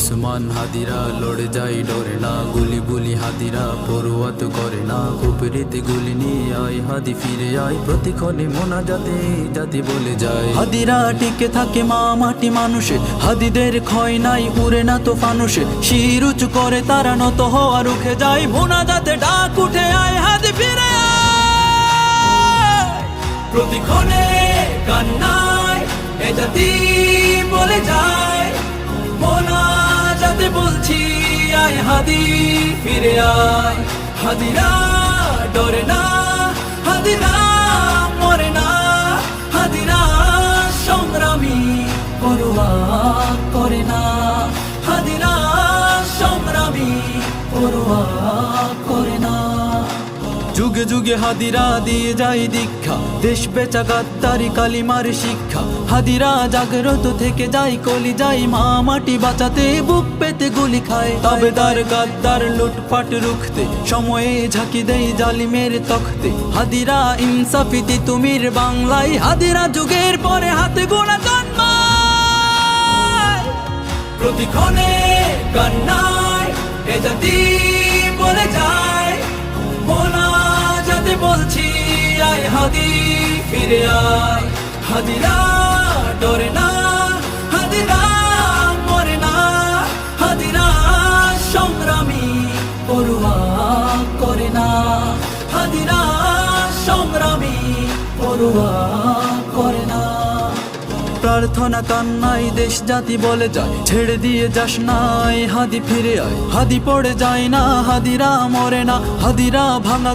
উসমান হাদিরা, লড়ে যায় ডরে না। গুলি গুলি হাদিরা পড়ুয়া তো করে না। কুপরিতে গুলি নিয়ে আয়, হাদি ফিরে আয়। প্রতিক্ষণে মোনা যাতে জাতি বলে যায়। হাদিরা টিকে থাকে মা মাটি মানুষে। হাদিদের ক্ষয় নাই, উড়ে না তো ফানুষে শির উঁচু করে তারা নত হওয়া রুখে যায়। মোনা যাতে ডাক উঠে আয়, হাদি ফিরে প্রতিক্ষণে কান্নায় এ জাতি বলে যায়। যাতে বলছি, আয় হাদি, ফিরে আয়। হাদিরা ডরে না, হাদিরা মরে না। হাদিরা সংগ্রামী পড়ুয়া করে না। হাদিরা সংগ্রামী পড়ুয়া করে যুগে যুগে হাদিরা দিয়ে যায় দীক্ষা। দেশ বেচা গাদ্দারি কালিমার শিক্ষা। হাদিরা জাগ্রত থেকে যাই কলি যাই মা, মাটি বাঁচাতে বুক পেতে গুলি খায়। তবে তার গাদ্দার লুটপাট রুখতে, সময়ে ঝাঁকি দেই জালিমের তখতে। হাদিরা ইনসাফিতি তুমির বাংলায়, হাদিরা যুগের পরে হাতে গোনা জন্মায় প্রতিক্ষণে কান্নায় এ জাতি বলে যায়। বলছি, আয় হাদি, ফিরে আয়। হাদিরা ডরে না, হাদিরা মরে না। হাদিরা সংগ্রামী পড়ুয়া করে না। হাদিরা সংগ্রামী পড়ুয়া করে না। প্রার্থনা কান্নাই দেশ জাতি বলে যায়, ছেড়ে দিয়ে যাস নাই হাদি ফিরে আয়। হাদি পড়ে যায় না, হাদিরা মরে না, হাদিরা ভাঙা